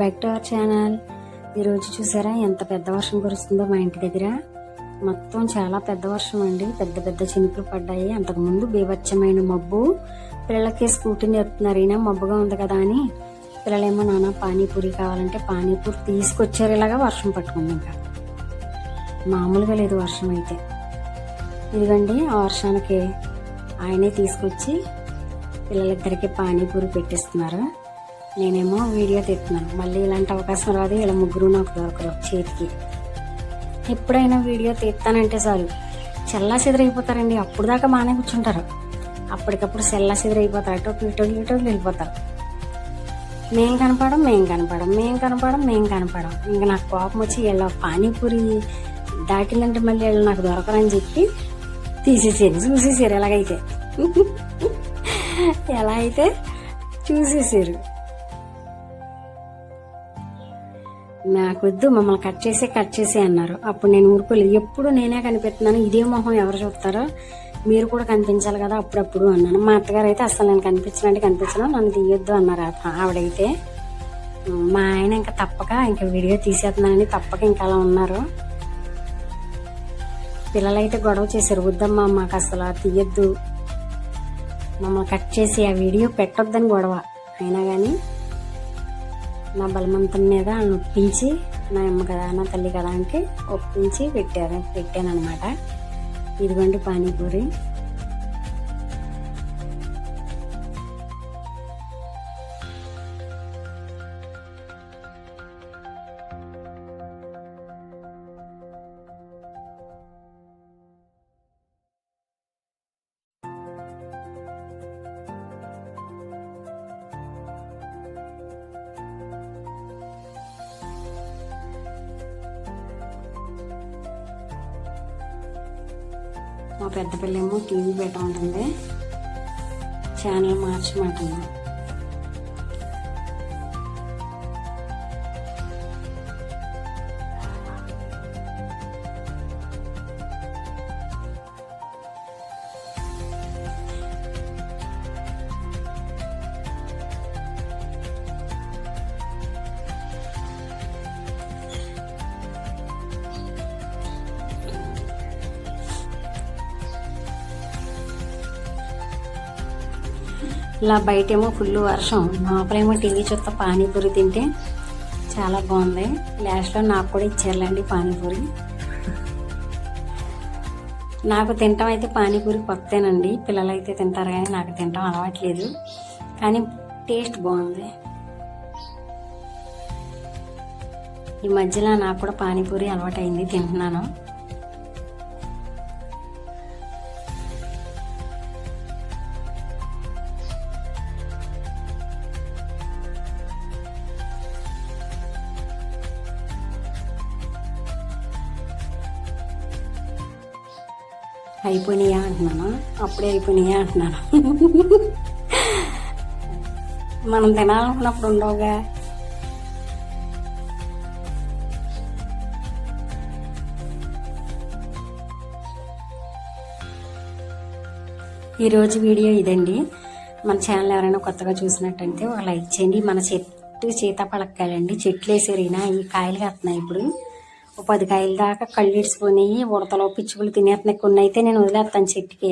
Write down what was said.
Back to our channel. ఈరోజు చూసారా ఎంత పెద్ద వర్షం కురుస్తుందో మా ఇంటి దగ్గర? మొత్తం చాలా పెద్ద వర్షం అండి. పెద్ద పెద్ద చినుకులు పడ్డాయి. అంతకుముందు బీభత్సమైన మబ్బు. పిల్లలకి స్కూటీ నేర్పుతున్నారు. ఈయన మబ్బుగా ఉంది కదా అని. పిల్లలేమో నాన్న పానీపూరి కావాలంటే పానీపూరి తీసుకొచ్చారు. ఇలాగా వర్షం పట్టుకుంది ఇంకా. మామూలుగా లేదు వర్షం అయితే. ఇదిగోండి ఆ వర్షానికి ఆయనే తీసుకొచ్చి పిల్లలిద్దరికి పానీపూరి పెట్టిస్తున్నారు. నేనేమో వీడియో తీస్తున్నాను. మళ్ళీ ఇలాంటి అవకాశం రాదు. ఇలా ముగ్గురు నాకు దొరకరు చేతికి. ఎప్పుడైనా వీడియో తీస్తానంటే చాలు. చెల్లా చెదరైపోతారండి. అప్పుడు దాకా బాగానే కూర్చుంటారు. అప్పటికప్పుడు చెల్లా చెదరైపోతారు. అటు ఇటు ఇటు వెళ్ళిపోతారు. మేం కనపడం మేం కనపడం మేం కనపడం మేం కనపడం. ఇంకా నాకు కోపం వచ్చి ఇలా పానీపూరి దాటిందంటే మళ్ళీ వీళ్ళు నాకు దొరకరని చెప్పి తీసేసారు. చూసేసారు ఎలాగైతే. ఎలా అయితే? చూసేసారు. నాకొద్దు మమ్మల్ని కట్ చేసే కట్ చేసే అన్నారు. అప్పుడు నేను ఊరుకోలేదు. ఎప్పుడు నేనే కనిపెడుతున్నాను ఇదే మొహం ఎవరు చూస్తారో మీరు కూడా కనిపించాలి కదా అప్పుడప్పుడు అన్నాను. మా అత్తగారు అయితే అసలు నేను కనిపించినట్టు కనిపించను నన్ను తీయొద్దు అన్నారు ఆవిడైతే. మా ఆయన ఇంకా తప్పక ఇంకా వీడియో తీసేస్తున్నానని తప్పక ఇంకా అలా ఉన్నారు. పిల్లలైతే గొడవ చేశారు. వద్దమ్మా మాకు అసలు తీయొద్దు. మమ్మల్ని కట్ చేసి ఆ వీడియో పెట్టొద్దని గొడవ. అయినా కానీ నా బలమంతం మీద ఒప్పించి నా అమ్మ కదా నా తల్లి కదా అంటే ఒప్పించి పెట్టారు పెట్టాను అనమాట ఇదిగోండి పానీపూరి. మా పెద్ద పిల్లేమో టీవీ పెట్ట ఉంటుంది ఛానల్ మార్చమంటుంది. ఇలా బయటేమో ఫుల్ వర్షం. లోపలేమో టీవీ చూస్తా పానీపూరి తింటే చాలా బాగుంది. లాస్ట్లో నాకు కూడా ఇచ్చారులేండి పానీపూరి. నాకు తింటాం అయితే పానీపూరి కొత్తేనండి. పిల్లలు అయితే తింటారు కానీ నాకు తింటాం అలవాట్లేదు. కానీ టేస్ట్ బాగుంది. ఈ మధ్యలో నాకు కూడా పానీపూరి అలవాటైంది తింటున్నాను. అయిపోయినాయా అంటున్నాను? అప్పుడే అయిపోయినాయా అంటున్నాను? మనం తినాలనుకున్నప్పుడు ఉండవుగా. ఈరోజు వీడియో ఇదండి. మన ఛానల్ ఎవరైనా కొత్తగా చూసినట్టయితే ఒక లైక్ చేయండి. మన చెట్టు సీతాఫలకాయలండి చెట్లు వేసేరినా ఈ కాయలు కడుతున్నాయి ఇప్పుడు. పది కాయల దాకా కళ్ళు ఇడిచిపోయినాయి ఉడతలో పిచ్చుకలు తినేస్తున్నాయి. కొన్ని అయితే నేను వదిలేస్తాను చెట్టుకి.